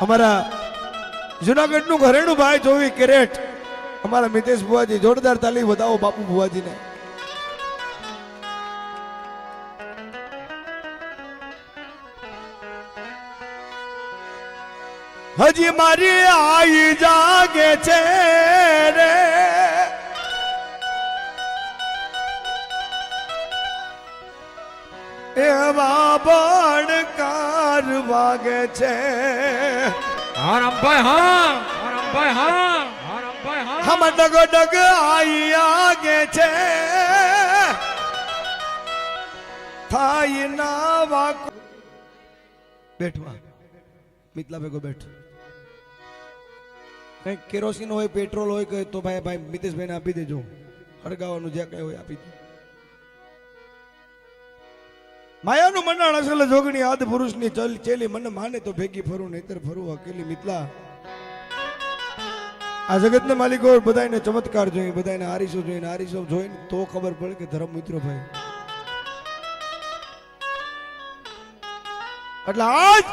અમારા જુનાગઢનું ઘરેણું ભાઈ જોવી કેરેટ. અમારા મિતેશ ભુવાજી, જોરદાર તાલી વધાવો બાપુ ભુવાજીને. હજી મારી આઈ જાગે છે રે. એવા બળકાર વાગે છે. હા રામભાઈ હા રામભાઈ હા. હમ ડગ ડગ આઈ આગે છે. થાય ના વાકો. બેઠવા મિતલા ભેગો બેઠ. કંઈક કેરોસીન હોય પેટ્રોલ હોય કે તો ભાઈ ભાઈ મિતેશભાઈને આપી દેજો. હળગાવાનું જે કઈ હોય આપી દે. માયાનું મંડાણ અસલ જોગણી આદ પુરુષની ચલ ચેલી મને માને તો ભેગી ફરું, નહીતર ફરું અકેલી મિતલા આ જગતના માલિકો બધાને ચમત્કાર જોઈએ બધાને આરીસો જોઈને આરીસો જોઈને તો ખબર પડે કે ધર્મ મિત્રો ભાઈ. એટલે આજ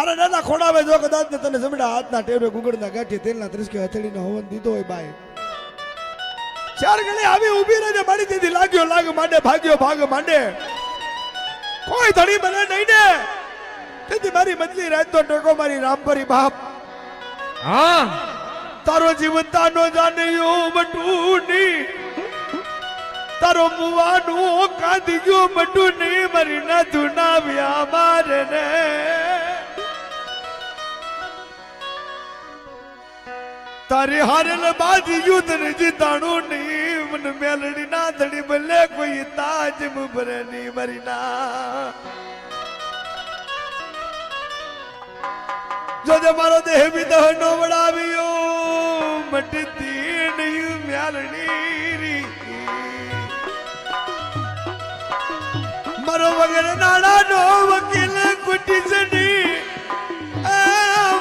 મારા દાદા ખોડાવે જો કદાચ ને તને જમડા હાથના ટેબે ગુગળના ગાંઠે, તેલના ત્રિસ્કે હથેળીનો હવન દીધો હોય બાય ચાર ગણી આવી ઊભી રહીને મારી દીધી લાગ્યો, લાગ માંડે, ભાગ્યો, ભાગ માંડે. કોઈ ધણી મને નહીં ને. તેથી મારી મજલી રાત તો ટેકો મારી રામપરી બાપ. હા. તારો જીવતાનો જાણ્યો બટુની તારો મુવાનું કાંધી ગયો બટુની મારી ના ધુનાવ્યા મારે ને. તારી હારેલ બાજી યુદ્ધ ને જીતાણું ની મન મેલડી ના ધડી ભલે કોઈ તાજ મુભરે ની મરી ના. જોજે મારો દેહ વિદહ નો વડાવ્યો મટતી નહીં રી મારો વગર નાણા નો વકીલ કુટી સડી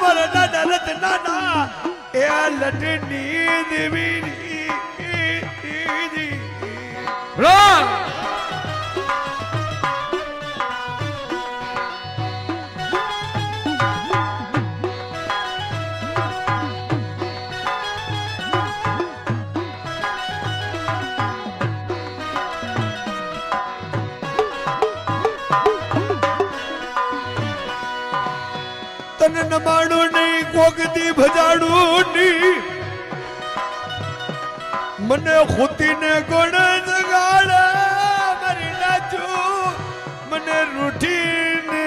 મારા દાદા રત નાના એ લટની દેવી રામ તને નમાણું નહીં કોગતી ભજાડું નહીં મને ખૂતીને કોણ મને રૂઠીને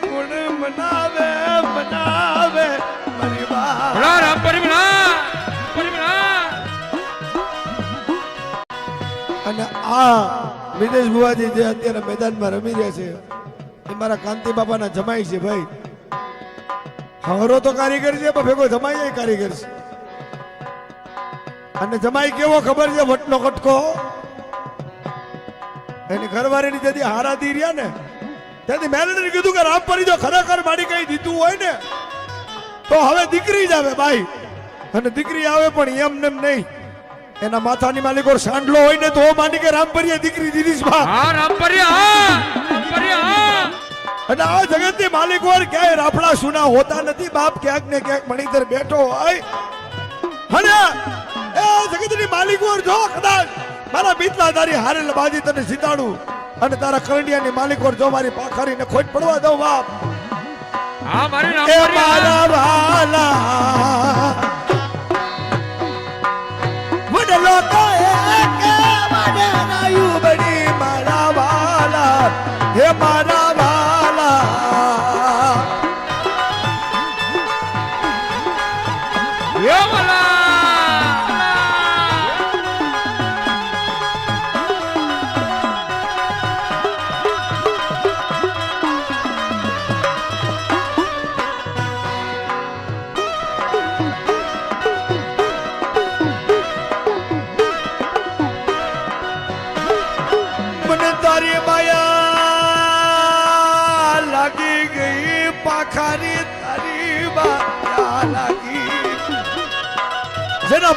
ગુણ મનાવે મનાવે. મારી બા ભલા રામપરી ભલા પરી ભલા અને આ વિદેશ ભુવાજી જે અત્યારે મેદાનમાં રમી રહ્યા છે એ મારા કાંતિ બાપાના જમાઈ છે ભાઈ. હરો તો કારીગર છે પણ ભેગો જમાઈ કારીગર છે. અને જમાઈ કેવો ખબર છે વટનો કટકો? એની ઘરવાળીની જેથી હારાથી રહ્યા ને ત્યાંથી મેલડીને કીધું કે રામપરી જો ખરેખર મારી કઈ દીધું હોય ને તો હવે દીકરી જ આવે ભાઈ. અને દીકરી આવે પણ એમ નેમ નહીં. એના માથાની માલિકો સાંડલો હોય ને તો માની કે રામપરીએ દીકરી દીધી છે હા રામપરી હા રામપરી હા. અને આ જગતની માલિક ક્યાંય રાફડા સુના હોતા નથી બાપ ક્યાંક ને ક્યાંક મણિધર બેઠો હોય. અને એ જગતની માલિક જો કદાચ મારા બીતલા તારી હારેલ બાજી તને જીતાડું અને તારા કરંડિયાની માલિક વાર જો મારી પાખરીને ખોટ પડવા દઉં બાપ. હા મારી. મારા વાલા. વડલો કહે એક મને નાયું બની મારા વાલા. હે મારા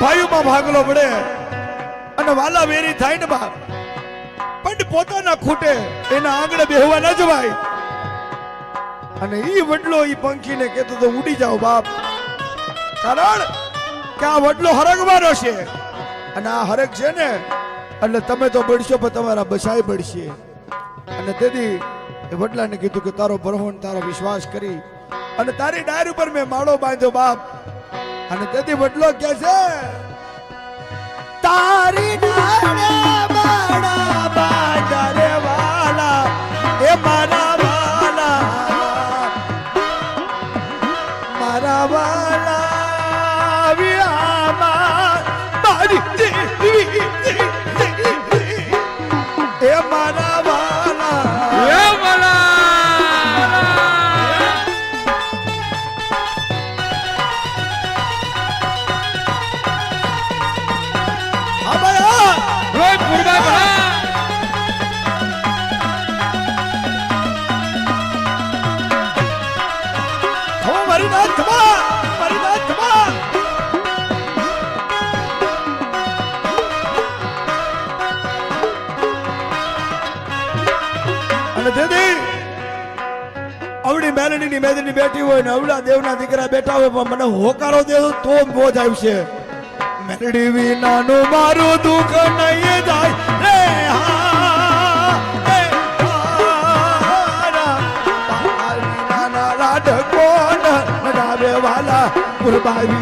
ભાઈઓમાં ભાગલો પડે અને વાલા વેરી થાય ને બાપ પણ પોતાના ખૂટે એના આંગણે બેહવા ન જવાય. અને ઈ વડલો ઈ પંખીને કહેતો તો ઉડી જાઓ બાપ. કારણ કે આ વડલો હરગવાનો છે. અને આ હરગ છે ને, એટલે તમે તો બળશો, પણ તમારા બસાય બળશે. અને તેથી એ વડલાને કીધું કે, તારો ભરહોન તારો વિશ્વાસ કરી. અને તારી ડાયર ઉપર મેં માળો બાંધ્યો, બાપ અને તેથી બટલો કે છે તારી વાલા એ મારા વાલા મારા વાલા. અવડી મેલડીની મેદની બેઠી હોય ને અવડા દેવના દીકરા બેઠા હોય, પણ મને હોકારો દેવ તો મોજ આવશે. મેલડી વિનાનું મારું દુઃખ નહીં જાય. રે હા નાના હા કોણ લગાવે વાલા? ગુરબાઈ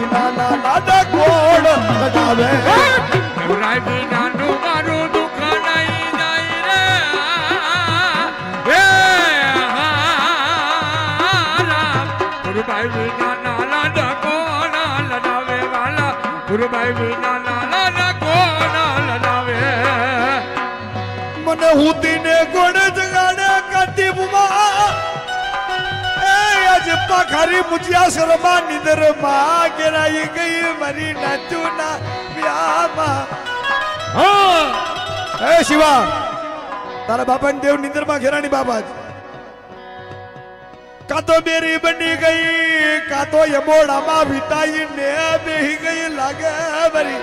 ગુરુભાઈ વિના લડાવે? મને હુતીને ગોળ જગાડે કટીબમાં એ આજ પાખારી મુજિયા શરમા નિદરમાં ગેરાઈ ગઈ મારી નાચુના બ્યામાં હા. હે શિવા તારા બાપાની દેવ નિંદરમાં ઘેરાણી બાબા જ. કાં તો બેરી બની ગઈ કાં તો યમોડામાં વિટાઈને બેહી ગઈ લાગે મારી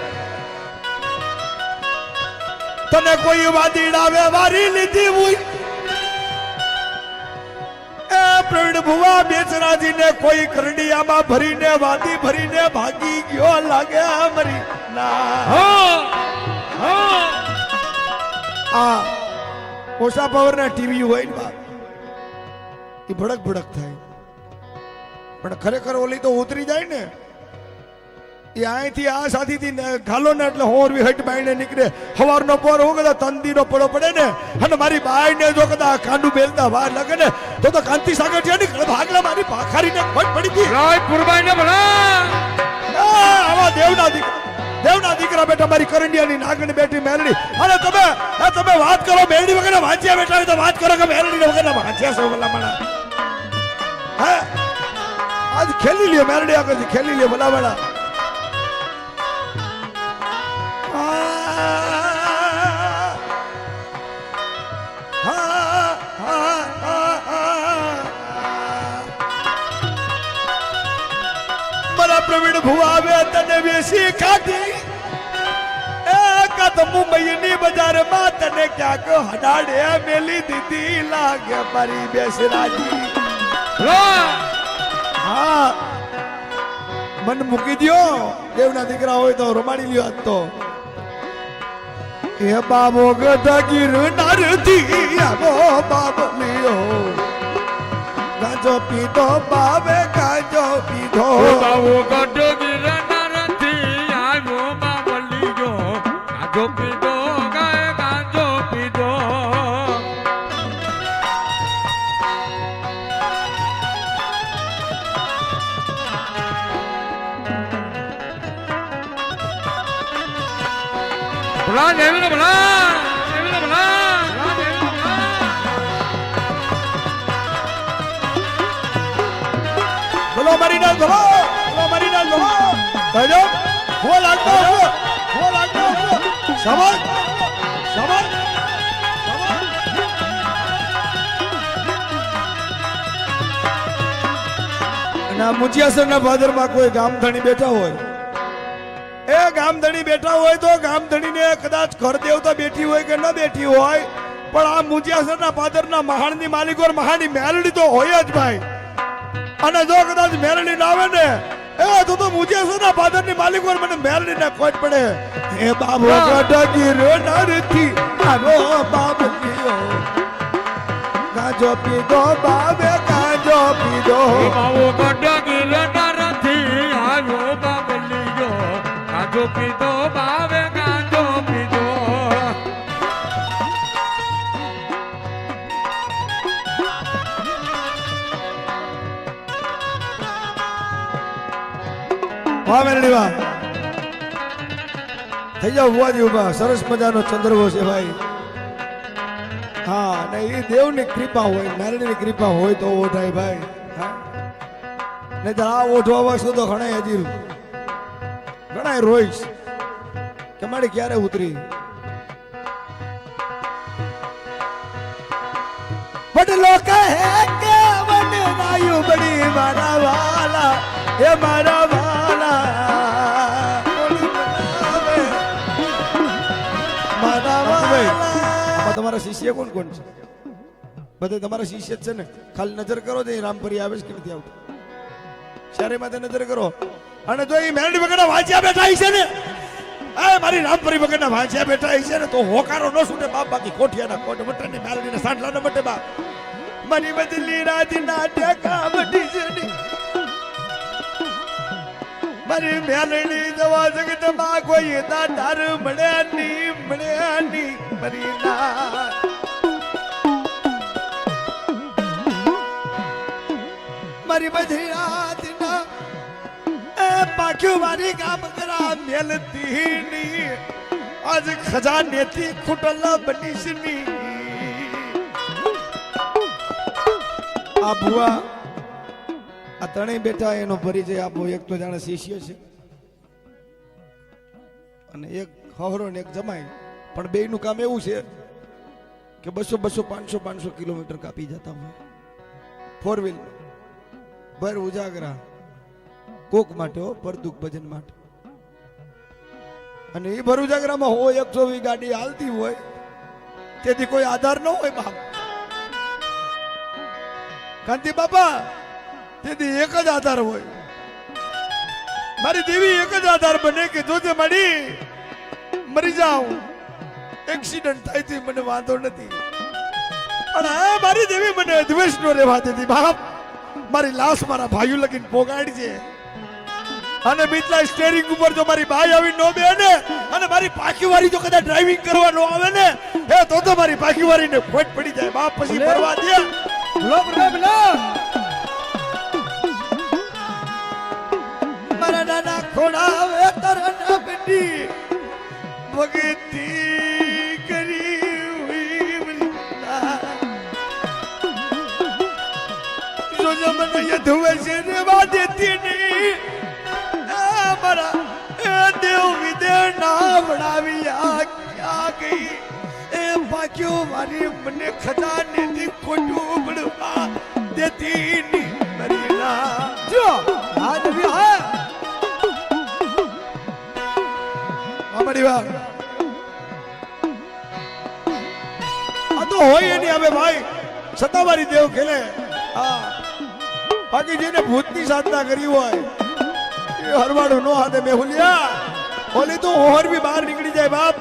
તને કોઈ વાદીડાવે વારી લીધી હોય? એ પ્રવીણ ભુવા બેચરાજીને કોઈ કરડિયામાં ભરીને વાદી ભરીને ભાગી ગયો લાગે મરી ના. હા હા. આ ઓછા પાવરના ટીવી હોય ને એ ભડક ભડક થાય. પણ ખરેખર ઓલી તો ઉતરી જાય ને એ અહીંથી આ સાથીથી ને ઘાલો ને એટલે હોરવી હટ બાઈને નીકળે. હવારનો પોર હું કદાચ તંદીનો પડો પડે ને અને મારી બાઈને જો કદા કાંડું બેલતા વાર લાગે ને તો તો કાંતિ સાગર છે ને ભાગલા મારી ભાખારીને ફટ પડી ગઈ. રાય પુરબાઈ ને ભલા આવા દેવના દીકરા દેવના દીકરા બેટા મારી કરંડિયાની નાગણી બેટી મેલડી. અને તમે તમે વાત કરો મેલડી વગર વાંચ્યા બેઠા તો વાત કરો કે મેલડી વગર વાંચ્યા છે ભલા માણા હે આજ ખેલી લ્યો મેલડી આગળથી ખેલી લ્યો ભલા માણા મારા પ્રવીણ ભુવાવે તને વેસી ખાધી એ કાત મુંબઈની બજારમાં તને ક્યાંક હડાડે મેલી દીધી લાગે મારી બેસરાજી ભલા હા. મન મૂકી દો દેવના દીકરા હોય તો રમાડી લ્યો આજ તો. એ બાબો ગધા ગિરનારથી આવો બાબો લ્યો. ગાજો પીધો બાબે ગાજો પીધો. બાબો ગઢ ભલા દેવીને ભલા દેવીને ભલા બોલો મારી ના ધો બોલો મારી ના ધો કહેજો હો લાગતો હો હો લાગતો હો. સમજ? સમજ? આ મુજિયાસરના ભાદરમાં કોઈ ગામધણી બેઠા હોય એ ગામધણી બેઠા હોય તો ગામધણીને કદાચ ઘર દેવતા બેઠી હોય કે ન બેઠી હોય પણ આ મુજિયાસરના પાદરના મહાણની માલિકો મહાની મેલડી તો હોય જ ભાઈ. અને જો કદાચ મેલડી ના આવે ને એ તો તો મુજે છે ને ની માલિક મને મેલડી ને ખોટ પડે. હે બાબો ગડગી રે નરથી આવો બાબલીઓ ગાજો પીધો બાબે ગાજો પીધો. બાવો ગડગી પીધો, ભાવે ગાંજો પીધો. વાહ થઈ જાવ હોવા ઊભા. સરસ મજાનો ચંદ્રવો છે ભાઈ. હા ને એ દેવની કૃપા હોય, નારાયણની કૃપા હોય તો ઓઢાય ભાઈ. હા? નહીં તો આ ઓઢવા વાળો તો ઘણા હજી ઘણા રોઈશ? કે મારે ક્યારે ઉતરી? વડલો કહે કે વડનાયું બડી મારા વાલા? હે મારા વાલા? મારા વાલા. તમારા શિષ્ય કોણ કોણ છે? બધે તમારા શિષ્ય છે ને? ખાલી નજર કરો તો રામપરી આવે છે કે નથી આવતું? શહેરી માથે નજર કરો? અને જો એ મેરડી વગરના વાંચ્યા બેઠા છે ને? એ મારી રામપરી વગરના વાંચ્યા બેઠા છે ને, તો હોકારો ન છૂટે, બાપ બાકી કોઠિયાના કોટ મટે ને મેરડીના સાંઠલા ન મટે બાપ. મારી બદલી રાતના ટેકા મટી છે મારી મેલડી દવા જગતમાં કોઈ દાતાર મળ્યા ની મળ્યા ની મરી ના. મારી બધી રાતના એ પાક્યું મારી કામ કરા મેલતી ની આજ ખજાનેથી ખૂટલા બનીશની આ ભુવા, આ ત્રણેય બેટા એનો પરિચય આપો. એક તો જાણે શિષ્ય છે અને એક હવરો ને એક જમાઈ. પણ બેયનું કામ એવું છે કે બસો બસો પાંચસો પાંચસો કિલોમીટર કાપી જતા હોય. ફોર વ્હીલ ભર ઉજાગરા. કોક માટે હો પરદુખ ભજન માટે. અને એ ભરૂચ આગ્રામાં હોય, એકસો વી ગાડી હાલતી હોય, તેથી કોઈ આધાર ન હોય બાપ. કાંતિ બાપા, તેથી એક જ આધાર હોય. મારી દેવી એક જ આધાર બને કે જોજે મળી મરી જાઉં. એક્સિડન્ટ થાય છે મને વાંધો નથી. પણ આ મારી દેવી મને દ્વેષ નો રહેવા દેતી બાપ. મારી લાશ મારા ભાઈઓ લગીને પોગાડી છે. અને બીજલા સ્ટેરિંગ ઉપર જો મારી બાઈ આવી નો બે ને અને મારી પાખીવારી જો કદાચ ડ્રાઇવિંગ કરવા નો આવે ને એ તો તો મારી પાખીવારીને ફોટ પડી જાય. બાપ પછી ભરવા દે. બ્લોક રે લો. મારા નાના ખોડાવે તરના બેટી ભગતી કરી જો મને યધુવે છે હા. તો હોય એની હવે ભાઈ. સત્તાવારી દેવ ખેલે. હા. બાકી જેને ભૂતની સાધના કરી હોય, એ હરવાડું નો હાથે મેહુલિયા. ઓલી તો ઓહર બી બહાર નીકળી જાય બાપ.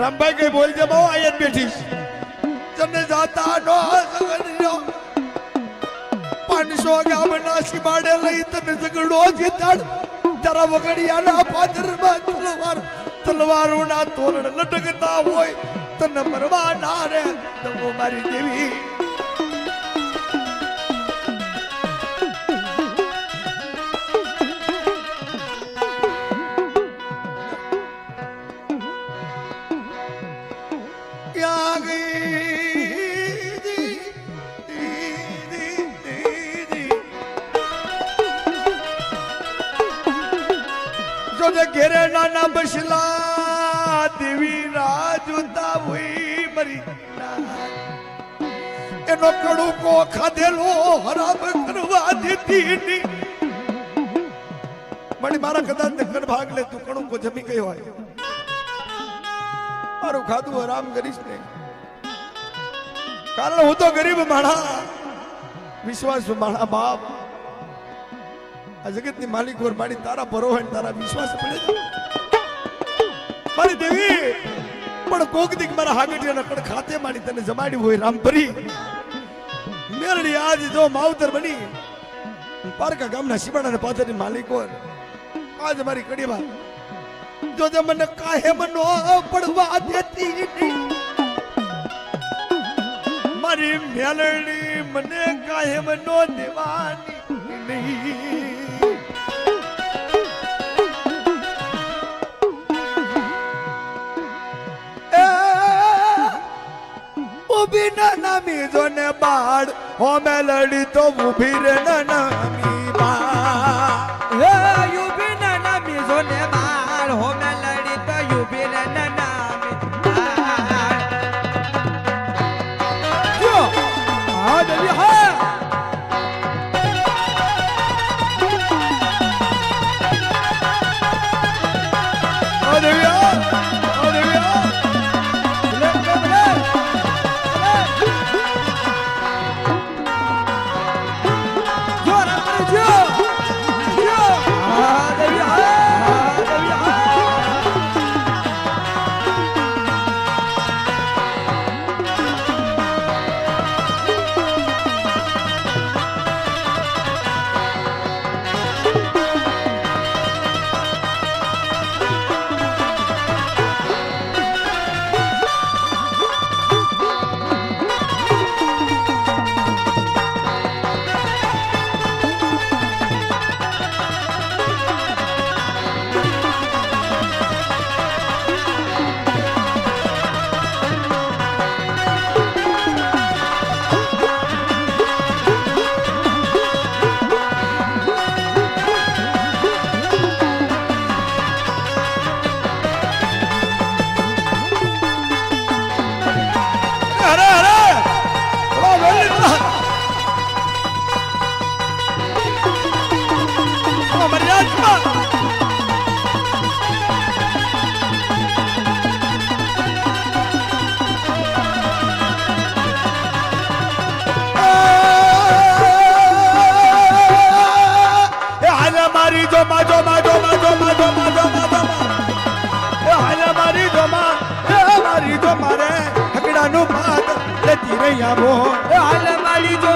રામભાઈ કઈ બોલ છે, બહુ આયન બેઠી તમને જાતા નો સગડ્યો પાંચસો ગામના સીમાડે લઈ તને ઝઘડો જીતાડ. તારા વગડિયાના પાદરમાં તલવાર તલવારોના તોરણ લટકતા હોય. તને મરવા ના રે તમો મારી દેવી. ઘેરે નાના બસલા, દેવી રાજુતા હોય મરી. એનો કડુકો ખાધેલો હરાબ કરવા દીધી મળી મારા કદાચ દખન ભાગ લે, તું કડુકો જમી ગયો હોય. મારું ખાધું હરામ કરીશ ને કારણ હું તો ગરીબ માણા વિશ્વાસ માણા બાપ. આ જગતની માલિક ઓર મારી તારા ભરોહે તારા વિશ્વાસ પડે મારી દેવી, પણ કોક દીક મારા હાગટીયાના પણ ખાતે મારી તને જમાડ્યું હોય રામભરી મેરડી આજ જો માવતર બની. પારકા ગામના શિવાડાના પાથરની માલિક ઓર આજ મારી કડી કડીમાં જો તે મને કાહે મનો પડવા દેતી મારી મેલડી મને કાહે મનો દેવાની નહીં. ઊભી ન નમી જોને બાળ. હોમે લડી તો ઊભી રે ન નમી બા મારે હકડાનું ભાત લેતી રહ્યા મો હાલ મારી જો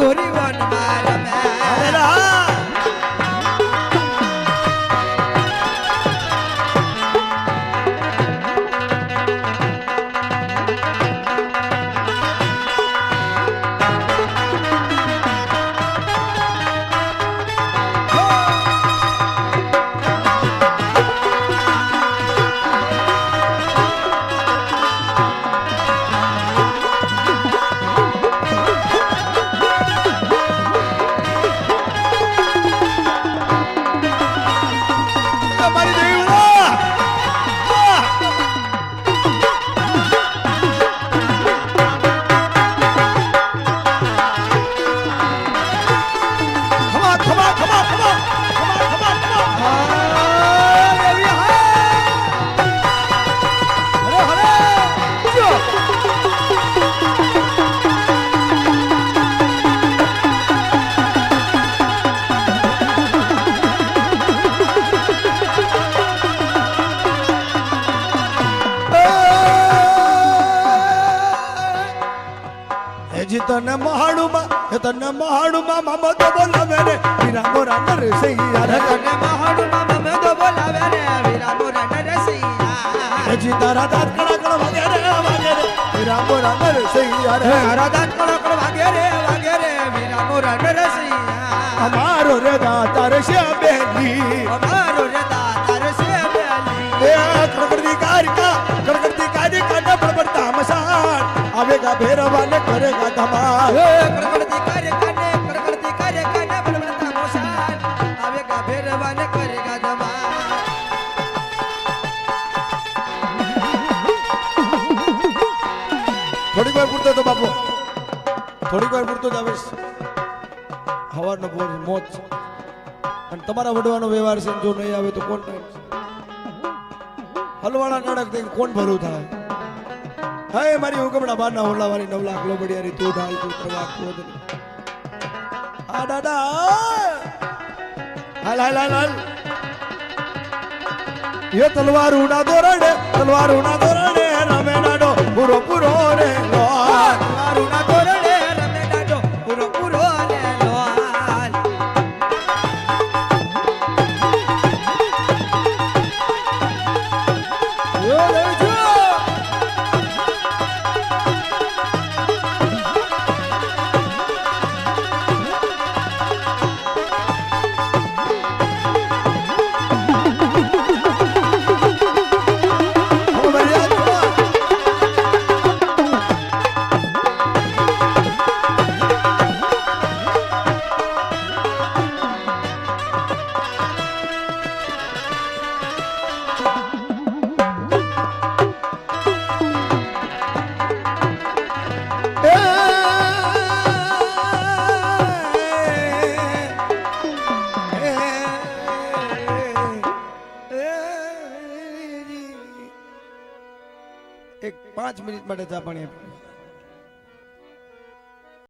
গরিবান মালা મહાણુમાં મામા તો બોલાવે રે વીરા મોરા નરસૈયા રે તને મહાડુમાં મમે તો બોલાવે રે વીરા મોરા નરસિંહા હજી તારા દાંત કડા કડા વાગે રે વાગે રે. વીરા મોરા નરસૈયા રે. હરાદાન કડકડ વાગે રે વાગે રે. વીરા મોરા નરસિંહા અમારો રે દાતાર છે બેલી. અમારો રે દાતાર છે બેલી. એ કડકડતી કારિકા આવેગા ભેરવા ને કરેગા ધમાલ. કરે કાને કરે કાને કરેગા થોડીક વાર પૂરતો તો બાપુ. થોડીક વાર પૂરતો જ આવીશ. હવારનો મોત મોજ. અને તમારા વડવાનો વ્યવહાર છે જો નહીં આવે તો કોણ હલવાણા નાડક કોણ ભરું થાય? હે મારી હુકમડા બારના ઓલાવાની નવ લાખ લોબડિયારી તું ઢાલ તું પ્રવાહ ખોદ આ દાદા હાલ હાલ હાલ હાલ. યો તલવાર ઉડા દોરડે તલવાર ઉડા દોરડે રમે નાડો પૂરો પૂરો